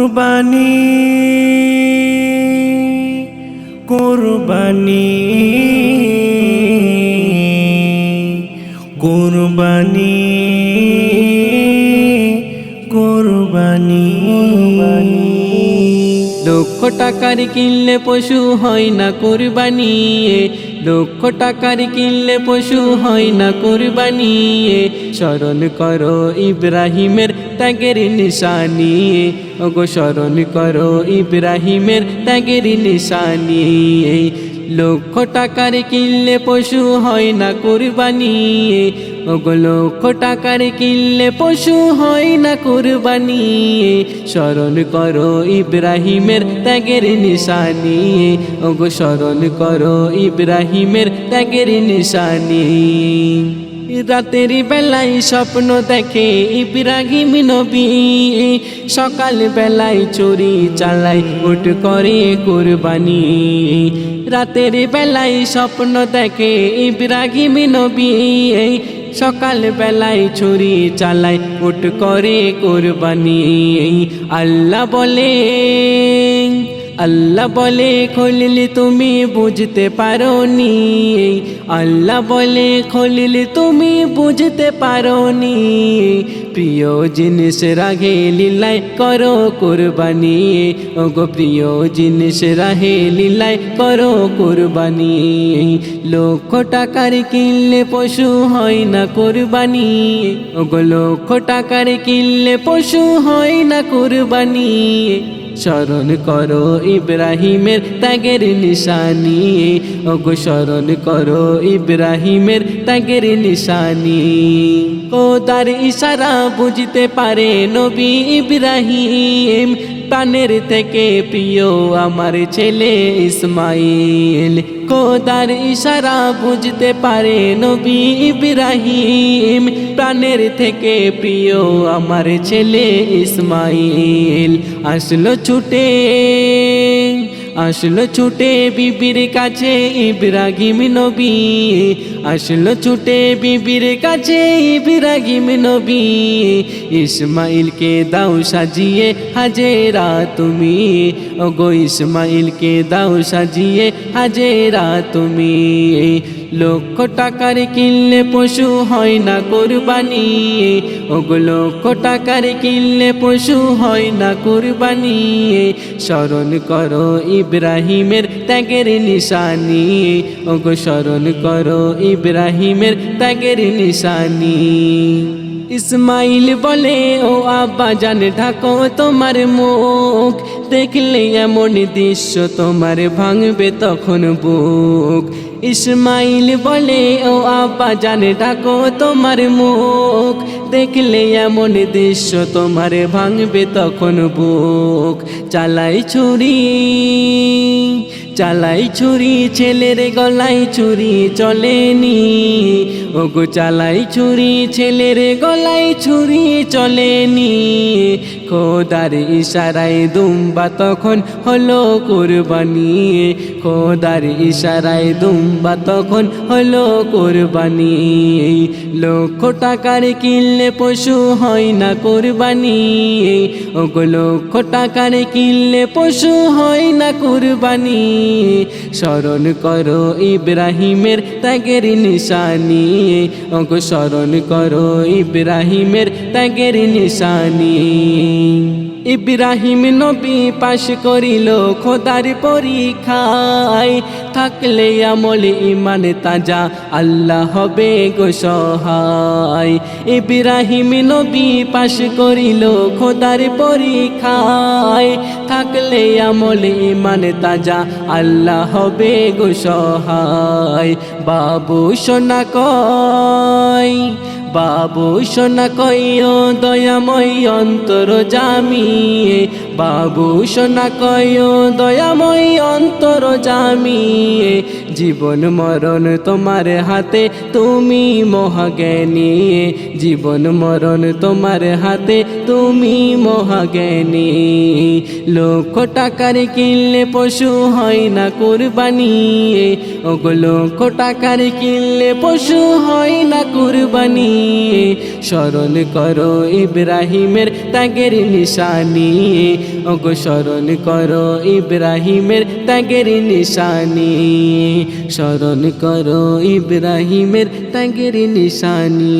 কুরবানি কুরবানি কুরবানি কুরবানি। লক্ষ টাকার কিনলে পশু হয় না কোরবানি লক্ষ টাকার কিনলে পশু হয় না কোরবানি। স্মরণ করো ইব্রাহিমের ত্যাগের নিশানি। ওগো স্মরণ করো ইব্রাহিমের ত্যাগের নিশানি। লক্ষ টাকার কিনলে পশু হয় না কোরবানি। ওগো লক্ষ টাকার কিনলে পশু হয় না কোরবানি। স্মরণ করো ইব্রাহিমের ত্যাগের নিশানি। ওগো স্মরণ করো ইব্রাহিমের ত্যাগের নিশানি। রাতের বেলায় স্বপ্ন দেখে ইব্রাহিম নবী। সকাল বেলায় চুরি চালাই উঠ করে কোরবানি। রাতের বেলায় স্বপ্ন দেখে ইব্রাহিম নবী। সকাল বেলায় ছুরি চালাই উঠ করে কোরবানি। আল্লাহ বলে আল্লাহ বলে, খলিলি তুমি বুঝতে পারো নি আল্লাহ বলে, খলিলি তুমি বুঝতে পারো নি প্রিয় জিনিস রাগে লীলাই করো কোরবানি। ওগো প্রিয় জিনিস রাহে লীলাই করো কোরবানি। লক্ষ টাকার কিনলে পশু হয় না কোরবানি। ওগো লক্ষ টাকার কিনলে পশু হয় না কোরবানি। স্মরণ করো ইব্রাহিমের ত্যাগের নিশানি। ওগো স্মরণ করো ইব্রাহিমের ত্যাগের নিশানি। ও তার ইশারা বুঝতে পারে নবী ইব্রাহিম। প্রাণের থেকে প্রিয় আমার ছেলে ইসমাইল। কোদার ইশারা বুঝতে পারে নবী ইব্রাহিম। প্রাণের থেকে প্রিয় আমার ছেলে ইসমাইল। আসলো ছুটে আসলো ছুটে বিবির কাছে ইব্রাহিম নবী। আসলো ছুটে বিবির কাছে ইব্রাহিম নবী। ইসমাইলকে দাও সাজিয়ে হাজেরা তুমি। ওগো ইসমাইলকে দাও সাজিয়ে হাজেরা তুমি। লক্ষ টাকার কিনলে পশু হয় না কোরবানি। ওগো লক্ষ টাকার কিনলে পশু হয় না কোরবানি। স্মরণ করো ইব্রাহিমের ত্যাগের নিশানি। ওগো স্মরণ করো ইব্রাহিমের ত্যাগের নিশানি। ইসমাইল বলে, ও আব্বা, জান ঢাকো তোমার মুখ। দেখলে এমন দৃশ্য তোমার ভাঙবে তখন বুক। ইসমাইল বলে, ও আব্বা, জান ডাকো তোমার মুখ। দেখলে এমন দৃশ্য তোমার ভাঙবে তখন বুক। চালাই ছুরি চালাই ছুরি, ছেলের গলাই ছুরি চলেনি। ওগো চালাই ছুরি, ছেলের গলাই ছুরি চলেনি। খোদার ইশারায় দুম্বা তখন হলো কোরবানি। খোদার ইশারায় দুম্বা তখন হলো কোরবানি। লক্ষ টাকার কিনলে পশু হয় না কোরবানি। ওগো লক্ষ টাকার কিনলে পশু হয় না কোরবানি। স্মরণ করো ইব্রাহিমের ত্যাগের নিশানি। অঙ্ক স্মরণ করো ইব্রাহিমের ত্যাগের নিশানি। ইব্রাহিম নবী পাশ করিল খোদার পরীক্ষায়। থাকলে আমল ইমান তাজা, আল্লাহ হবে গো সহায়। ইব্রাহিম নবী পাশ করিল খোদার পরীক্ষায়। থাকলে আমল ইমান তাজা, আল্লাহ হবে গো সহায়। বাবু সোনা কয় বাবু সোনা কইও দয়াময় অন্তর জামি বাবু সোনা কইও দয়াময় অন্তর জামি জীবন মরণ তোমার হাতে, তুমি মহাজ্ঞানী। জীবন মরণ তোমার হাতে, তুমি মহাজ্ঞানী। লক্ষ টাকার কিনলে পশু হয় না কুরবানি। ওগো লক্ষ টাকার কিনলে পশু হয় না কুরবানি। স্মরণ করো ইব্রাহিমের ত্যাগের নিশানি। ওগো স্মরণ করো ইব্রাহিমের ত্যাগের নিশানি। স্মরণ করো ইব্রাহিমের ত্যাগের নিশানি।